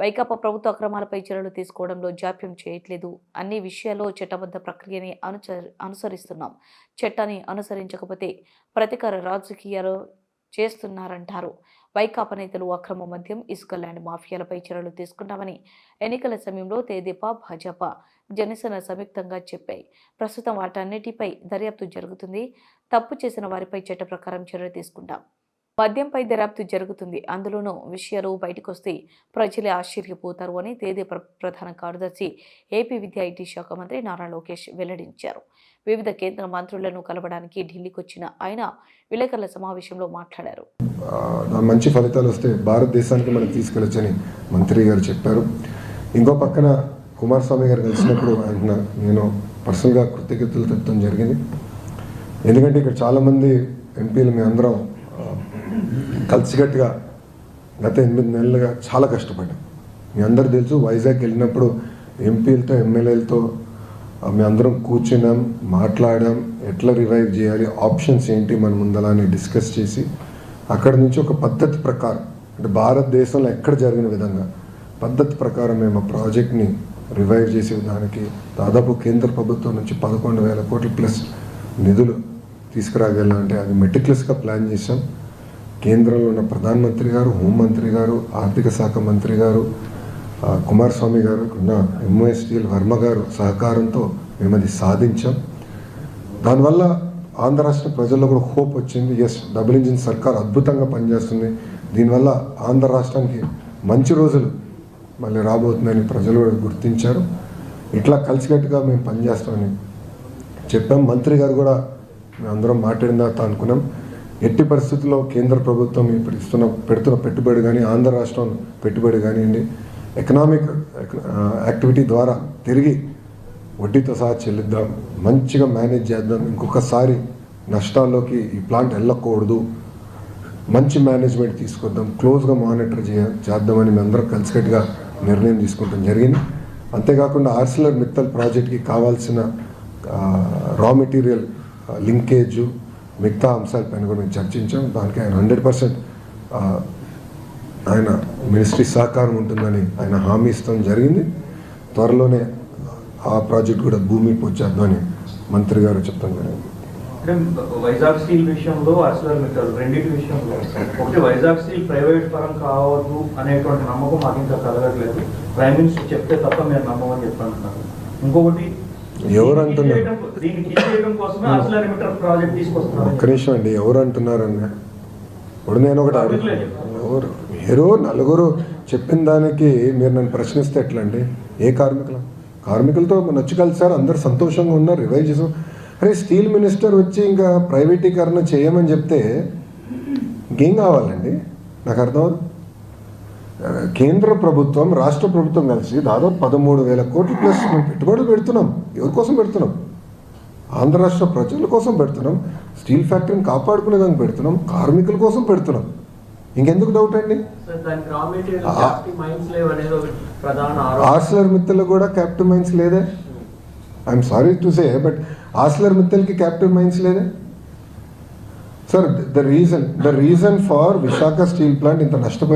వైకాపా ప్రభుత్వ అక్రమాలపై చర్యలు తీసుకోవడంలో జాప్యం చేయట్లేదు. అన్ని విషయాల్లో చట్టబద్ధ ప్రక్రియని అనుసరిస్తున్నాం. చట్టాన్ని అనుసరించకపోతే ప్రతికార రాజకీయాలు చేస్తున్నారంటారు. వైకాపా నేతలు అక్రమ మద్యం ఇసుక ల్యాండ్ మాఫియాలపై చర్యలు తీసుకుంటామని ఎన్నికల సమయంలో తేదీపా భాజపా జనసేన సంయుక్తంగా చెప్పాయి. ప్రస్తుతం వాటన్నిటిపై దర్యాప్తు జరుగుతుంది. తప్పు చేసిన వారిపై చట్ట ప్రకారం చర్య తీసుకుంటాం. మద్యంపై దర్యాప్తు జరుగుతుంది. అందులోనూ విషయాలు బయటకొస్తే ప్రజలే ఆశ్చర్యపోతారు అని తేదీ ప్ర- ప్రధాన కార్యదర్శి ఏపీ విద్యా ఐటీ శాఖ మంత్రి నారా లోకేష్ వెల్లడించారు. వివిధ కేంద్ర మంత్రులను కలవడానికి ఢిల్లీకి వచ్చిన ఆయన విలేకరుల సమావేశంలో మాట్లాడారు. మంచి ఫలితాలు వస్తే భారతదేశానికి మనం తీసుకెళ్ళొచ్చని మంత్రి గారు చెప్పారు. ఇంకో పక్కన కుమారస్వామి గారు కలిసినప్పుడు ఆయన నేను పర్సనల్గా కృతజ్ఞతలు తెప్పడం జరిగింది. ఎందుకంటే ఇక్కడ చాలామంది ఎంపీలు మేమందరం అందరం కలిసికట్టుగా గత ఎనిమిది నెలలుగా చాలా కష్టపడ్డాం. మీ అందరు తెలుసు వైజాగ్ వెళ్ళినప్పుడు ఎంపీలతో ఎమ్మెల్యేలతో మేము అందరం కూర్చున్నాం మాట్లాడాం ఎట్లా రివైవ్ చేయాలి ఆప్షన్స్ ఏంటి మన ముందల అని డిస్కస్ చేసి అక్కడ నుంచి ఒక పద్ధతి ప్రకారం అంటే భారతదేశంలో ఎక్కడ జరిగిన విధంగా పద్ధతి ప్రకారం మేము ఆ ప్రాజెక్ట్ని రివైవ్ చేసే దానికి దాదాపు కేంద్ర ప్రభుత్వం నుంచి పదకొండు వేల కోట్ల ప్లస్ నిధులు తీసుకురాగలంటే అది మెటిక్లస్గా ప్లాన్ చేసాం. కేంద్రంలో ఉన్న ప్రధానమంత్రి గారు హోంమంత్రి గారు ఆర్థిక శాఖ మంత్రి గారు కుమారస్వామి గారు ఉన్న ఎంఓఎస్టీఎల్ వర్మ గారు సహకారంతో మేము అది సాధించాం. దానివల్ల ఆంధ్ర రాష్ట్ర ప్రజల్లో కూడా హోప్ వచ్చింది. ఎస్ డబుల్ ఇంజిన్ సర్కార్ అద్భుతంగా పనిచేస్తుంది. దీనివల్ల ఆంధ్ర రాష్ట్రానికి మంచి రోజులు మళ్ళీ రాబోతుందని ప్రజలు కూడా గుర్తించారు. ఇట్లా కలిసికట్టుగా మేము పనిచేస్తామని చెప్పాం. మంత్రి గారు కూడా మేము అందరం మాట్లాడిన తర్వాత అనుకున్నాం. ఎట్టి పరిస్థితుల్లో కేంద్ర ప్రభుత్వం ఇప్పుడు ఇస్తున్న పెడుతున్న పెట్టుబడి కానీ ఆంధ్ర రాష్ట్రం పెట్టుబడి కానివ్వండి ఎకనామిక్ యాక్టివిటీ uh, ద్వారా తిరిగి వడ్డీతో సహా చెల్లిద్దాం మంచిగా మేనేజ్ చేద్దాం ఇంకొకసారి నష్టాల్లోకి ఈ ప్లాంట్ వెళ్ళకూడదు మంచి మేనేజ్మెంట్ తీసుకొద్దాం క్లోజ్గా మానిటర్ చేయ చేద్దామని మేమందరం కలిసికట్టుగా నిర్ణయం తీసుకుంటాం జరిగింది. అంతేకాకుండా ఆర్సిలర్ మిత్తల్ ప్రాజెక్ట్కి కావాల్సిన రా మెటీరియల్ లింకేజు మిగతా అంశాలపైన కూడా మేము చర్చించాం. దానికి ఆయన హండ్రెడ్ పర్సెంట్ ఆయన మినిస్ట్రీ సహకారం ఉంటుందని ఆయన హామీ ఇస్తాం జరిగింది. త్వరలోనే ఆ ప్రాజెక్ట్ కూడా భూమి పూజ మంత్రి గారు చెప్తాం జరిగింది. అంటే వైజాగ్ స్టీల్ విషయంలో అసలు మిత్రులు రెండింటి విషయంలో ఒకటి వైజాగ్ స్టీల్ ప్రైవేట్ పరం కావద్దు అనేటువంటి నమ్మకం మాకు ఇంకా కలగట్లేదు. ప్రైమ్ మినిస్టర్ చెప్తే తప్ప మీరు నమ్మమని చెప్పంటున్నారు. ఇంకొకటి ఎవరు అంటున్నారు? ఒక్క నిమిషం అండి ఎవరు అంటున్నారన్న ఇప్పుడు నేను ఒకటి ఎవరు? మీరు నలుగురు చెప్పిన దానికి మీరు నన్ను ప్రశ్నిస్తే ఎట్లా అండి ఏ కార్మికులు? కార్మికులతో నచ్చి కలిసారు అందరు సంతోషంగా ఉన్నారు రివైవ్ చేసాం అరే స్టీల్ మినిస్టర్ వచ్చి ఇంకా ప్రైవేటీకరణ చేయమని చెప్తే ఇంకేం కావాలండి? నాకు అర్థం. కేంద్ర ప్రభుత్వం రాష్ట్ర ప్రభుత్వం కలిసి దాదాపు పదమూడు వేల కోట్ల ప్లస్ మేము పెట్టుబడులు పెడుతున్నాం. ఎవరి కోసం పెడుతున్నాం? ఆంధ్ర రాష్ట్ర ప్రజల కోసం పెడుతున్నాం. స్టీల్ ఫ్యాక్టరీని కాపాడుకునేదానికి పెడుతున్నాం. కార్మికుల కోసం పెడుతున్నాం. ఇంకెందుకు డౌట్ అండి? దానికి క్యాప్టివ్ ఆర్సిలర్ మిత్తల్ కూడా క్యాపిటల్ మైన్స్ లేదే? I'm sorry to say but Arcelor మిత్తల్కి capital mines లేదే? Sir the reason the reason for Visakha steel plant ఇంత నష్టపోయి